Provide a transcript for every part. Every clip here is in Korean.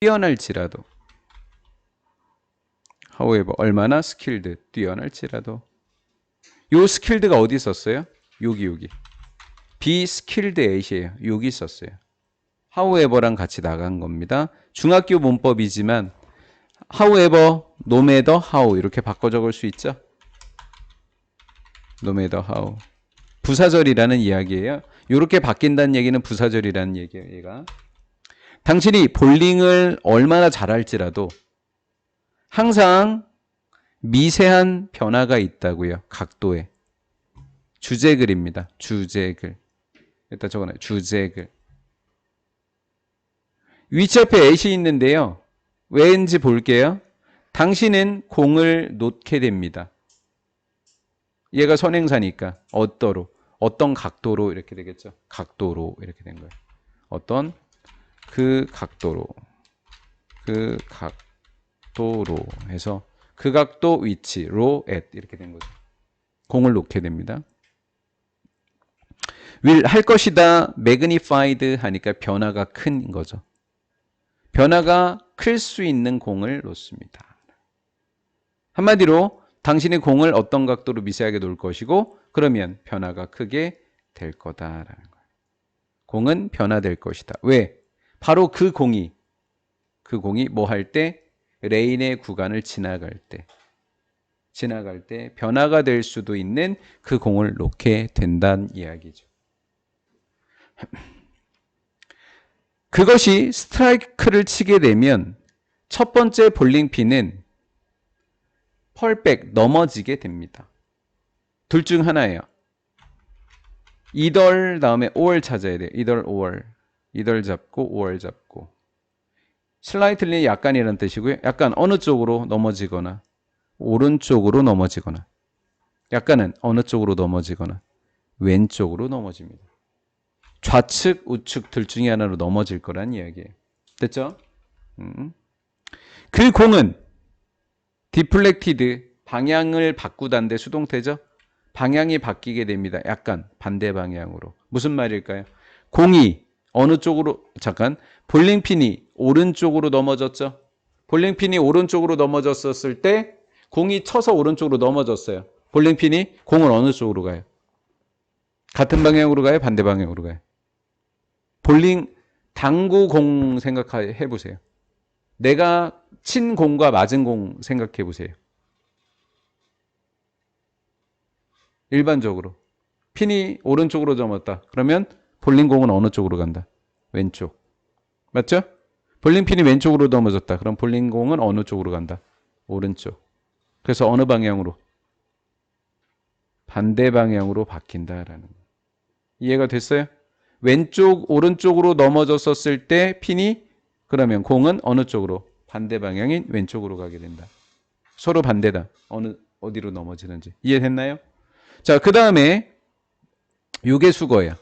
뛰어날지라도 however 얼마나 skilled 뛰어날지라도 요 skilled가 어디 있었어요? 여기 여기 be skilled at이에요. 여기 있었어요. however랑 같이 나간 겁니다. 중학교 문법이지만 however, no matter how 이렇게 바꿔 적을 수 있죠? no matter how 부사절이라는 이야기예요. 이렇게 바뀐다는 얘기는 부사절이라는 얘기예요. 얘가 당신이 볼링을 얼마나 잘할지라도 항상 미세한 변화가 있다고요. 각도에. 주제글입니다. 주제글. 일단 적어놔요. 주제글. 위치 앞에 애시 있는데요. 왜인지 볼게요. 당신은 공을 놓게 됩니다. 얘가 선행사니까 어떠로 어떤 각도로 이렇게 되겠죠. 각도로 이렇게 된 거예요. 어떤 그 각도로 그 각도로 해서 그 각도 위치로 at 이렇게 된 거죠. 공을 놓게 됩니다. will 할 것이다 magnified 하니까 변화가 큰 거죠. 변화가 클 수 있는 공을 놓습니다. 한마디로 당신의 공을 어떤 각도로 미세하게 놓을 것이고 그러면 변화가 크게 될 거다라는 거예요. 공은 변화될 것이다. 왜? 바로 그 공이 그 공이 뭐 할 때 레인의 구간을 지나갈 때 지나갈 때 변화가 될 수도 있는 그 공을 놓게 된다는 이야기죠. 그것이 스트라이크를 치게 되면 첫 번째 볼링 핀은 펄백 넘어지게 됩니다. 둘 중 하나예요. 이덜 다음에 5월 찾아야 돼요. 이덜 5월. 이덜 잡고 5월 잡고. 슬라이틀리 약간이라는 뜻이고요. 약간 어느 쪽으로 넘어지거나 오른쪽으로 넘어지거나 약간은 어느 쪽으로 넘어지거나 왼쪽으로 넘어집니다. 좌측, 우측 둘 중에 하나로 넘어질 거란 이야기예요. 됐죠? 음. 그 공은 디플렉티드 방향을 바꾸다는데 수동태죠? 방향이 바뀌게 됩니다. 약간 반대 방향으로. 무슨 말일까요? 공이 어느 쪽으로 잠깐 볼링핀이 오른쪽으로 넘어졌죠? 볼링핀이 오른쪽으로 넘어졌었을 때 공이 쳐서 오른쪽으로 넘어졌어요. 볼링핀이 공은 어느 쪽으로 가요? 같은 방향으로 가요? 반대 방향으로 가요? 볼링 당구 공 생각해 보세요. 내가 친 공과 맞은 공 생각해 보세요. 일반적으로 핀이 오른쪽으로 넘었다. 그러면 볼링 공은 어느 쪽으로 간다? 왼쪽. 맞죠? 볼링 핀이 왼쪽으로 넘어졌다. 그럼 볼링 공은 어느 쪽으로 간다? 오른쪽. 그래서 어느 방향으로? 반대 방향으로 바뀐다라는 거. 이해가 됐어요? 왼쪽 오른쪽으로 넘어졌었을 때 핀이 그러면 공은 어느 쪽으로 반대 방향인 왼쪽으로 가게 된다. 서로 반대다. 어느 어디로 넘어지는지 이해됐나요? 자, 그다음에 요게 수거야.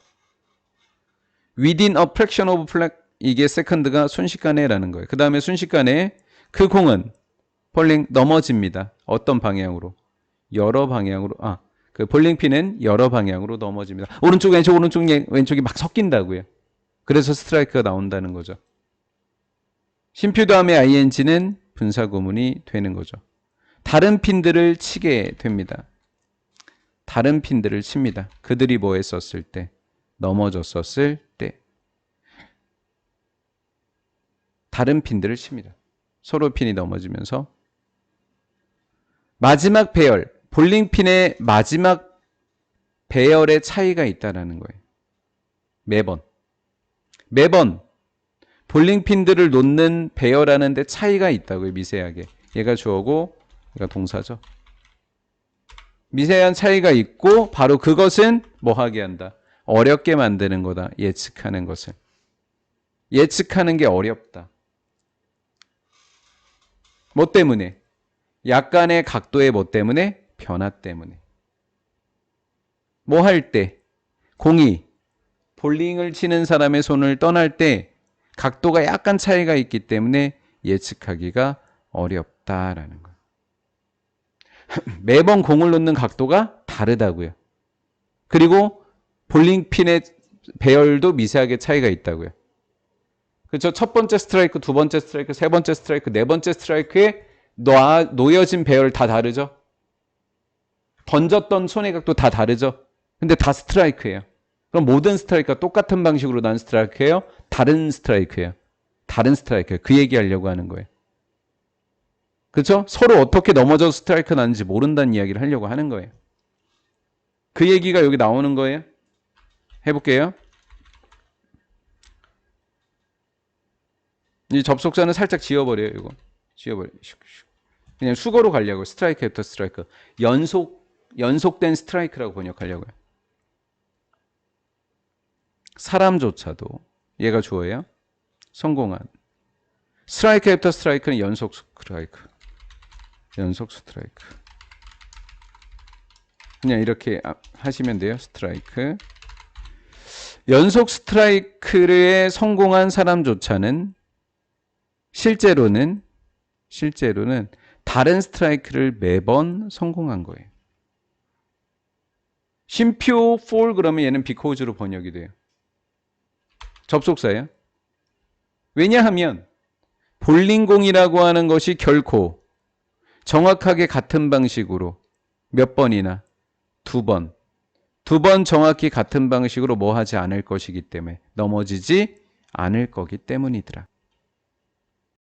Within a fraction of flag 이게 세컨드가 순식간에라는 거예요. 그 다음에 순식간에 그 공은 볼링 넘어집니다. 어떤 방향으로? 여러 방향으로. 아, 그 볼링핀은 여러 방향으로 넘어집니다. 오른쪽 왼쪽 오른쪽 왼쪽이 막 섞인다고요. 그래서 스트라이크가 나온다는 거죠. 심표 다음에 ing는 분사 구문이 되는 거죠. 다른 핀들을 치게 됩니다. 다른 핀들을 칩니다. 그들이 뭐 했었을 때? 넘어졌었을 때. 다른 핀들을 칩니다. 서로 핀이 넘어지면서 마지막 배열, 볼링 핀의 마지막 배열의 차이가 있다라는 거예요. 매번. 매번 볼링 핀들을 놓는 배열하는데 차이가 있다고요. 미세하게. 얘가 주어고 얘가 동사죠. 미세한 차이가 있고 바로 그것은 뭐 하게 한다. 어렵게 만드는 거다. 예측하는 것을. 예측하는 게 어렵다. 뭐 때문에? 약간의 각도의 뭐 때문에? 변화 때문에. 뭐 할 때? 공이 볼링을 치는 사람의 손을 떠날 때 각도가 약간 차이가 있기 때문에 예측하기가 어렵다라는 거예요. 매번 공을 놓는 각도가 다르다고요. 그리고 볼링핀의 배열도 미세하게 차이가 있다고요. 그렇죠? 첫 번째 스트라이크, 두 번째 스트라이크, 세 번째 스트라이크, 네 번째 스트라이크에 놓여진 배열 다 다르죠? 던졌던 손해각도 다 다르죠? 근데 다 스트라이크예요. 그럼 모든 스트라이크가 똑같은 방식으로 난 스트라이크예요? 다른 스트라이크예요. 다른 스트라이크예요. 그 얘기하려고 하는 거예요. 그렇죠? 서로 어떻게 넘어져 스트라이크 나는지 모른다는 이야기를 하려고 하는 거예요. 그 얘기가 여기 나오는 거예요. 해볼게요. 이 접속사는 살짝 지워버려요. 이거 지워버려. 그냥 수거로 가려고 스트라이크 애프터 스트라이크 연속 연속된 스트라이크라고 번역하려고요. 사람조차도 얘가 주어예요. 성공한 스트라이크 애프터 스트라이크는 연속 스트라이크. 연속 스트라이크. 그냥 이렇게 아- 하시면 돼요. 스트라이크. 연속 스트라이크에 성공한 사람조차는 실제로는 실제로는 다른 스트라이크를 매번 성공한 거예요. 쉼표 for 그러면 얘는 because로 번역이 돼요. 접속사예요. 왜냐하면 볼링공이라고 하는 것이 결코 정확하게 같은 방식으로 몇 번이나 두 번, 두 번 정확히 같은 방식으로 뭐 하지 않을 것이기 때문에 넘어지지 않을 거기 때문이더라.